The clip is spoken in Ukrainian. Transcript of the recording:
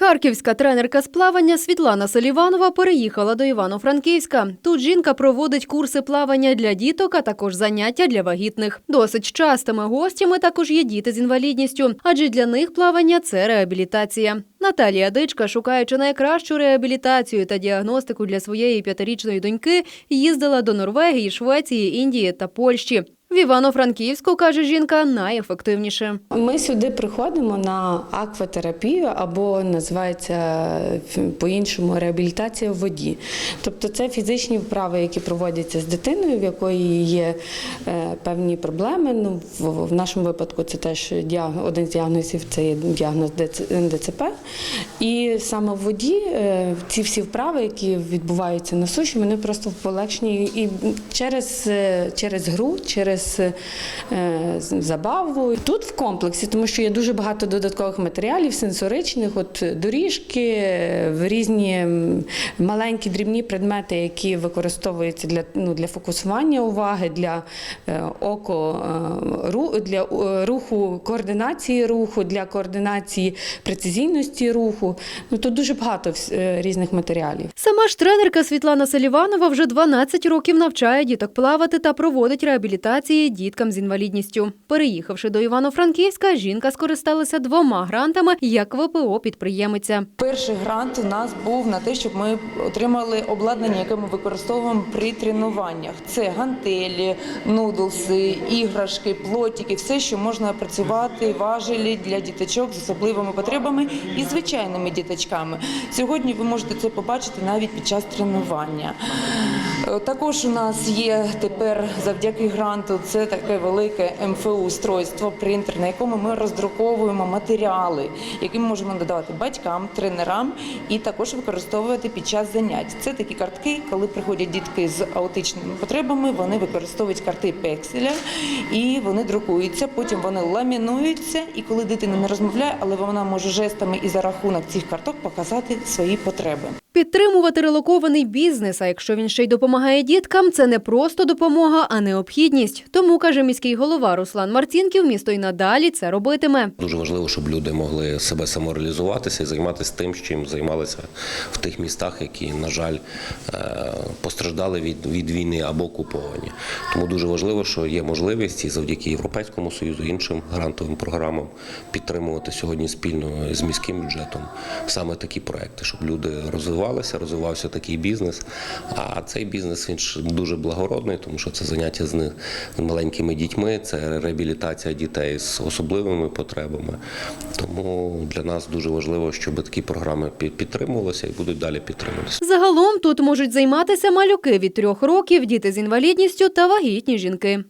Харківська тренерка з плавання Світлана Селіванова переїхала до Івано-Франківська. Тут жінка проводить курси плавання для діток, а також заняття для вагітних. Досить частими гостями також є діти з інвалідністю, адже для них плавання це реабілітація. Наталія Дичка, шукаючи найкращу реабілітацію та діагностику для своєї п'ятирічної доньки, їздила до Норвегії, Швеції, Індії та Польщі. В Івано-Франківську, каже жінка, найефективніше. Ми сюди приходимо на акватерапію або називається по-іншому реабілітація в воді. Тобто це фізичні вправи, які проводяться з дитиною, в якої є е, певні проблеми. Ну, в, в нашому випадку це теж один з діагнозів це є діагноз ДЦ ДЦП. І саме в воді е, ці всі вправи, які відбуваються на суші, вони просто полегшені і через, е, через гру, через е, забаву. Тут в комплексі, тому що є дуже багато додаткових матеріалів, сенсоричних, от доріжки, е, різні маленькі дрібні предмети, які використовуються для, ну, для фокусування уваги, для е, око, для руху, координації руху, для координації прецизійності руху. Ну, тут дуже багато різних матеріалів. Сама ж тренерка Світлана Селіванова вже 12 років навчає діток плавати та проводить реабілітації діткам з інвалідністю. Переїхавши до Івано-Франківська, жінка скористалася двома грантами як ВПО-підприємиця. Перший грант у нас був на те, щоб ми отримали обладнання, яке ми використовуємо при тренуваннях. Це гантелі, нудлси, іграшки, плотики, все, що можна працювати, важелі для діточок з особливими потребами і звичайними діточками. Сьогодні ви можете це побачити навіть під час тренування. Е, Також у нас є тепер завдяки гранту це таке велике МФУ устройство, принтер, на якому ми роздруковуємо матеріали, які ми можемо надавати батькам, тренерам і також використовувати під час занять. Це такі картки, коли приходять дітки з аутичними потребами, вони використовують карти пекселя і вони друкуються. Потім вони ламінуються. І коли дитина не розмовляє, але вона може жестами і за рахунок цих карток показати свої потреби. Підтримувати релокований бізнес, а якщо він ще й допомагає діткам, це не просто допомога, а необхідність. Тому каже міський голова Руслан Марцінків, місто й надалі це робитиме. Дуже важливо, щоб люди могли себе самореалізуватися і займатися тим, чим займалися в тих містах, які, на жаль, е, постраждали від, від війни або окуповані. Тому дуже важливо, що є можливість і завдяки Європейському Союзу, іншим грантовим програмам підтримувати сьогодні спільно з міським бюджетом саме такі проекти, щоб люди розвивалися, розвивався такий бізнес. А цей бізнес він дуже благородний, тому що це заняття з них з маленькими дітьми, це реабілітація дітей з особливими потребами. Тому для нас дуже важливо, щоб такі програми підтримувалися і будуть далі підтримуватися. Загалом тут можуть займатися малюки від трьох років, діти з інвалідністю та вагітні жінки.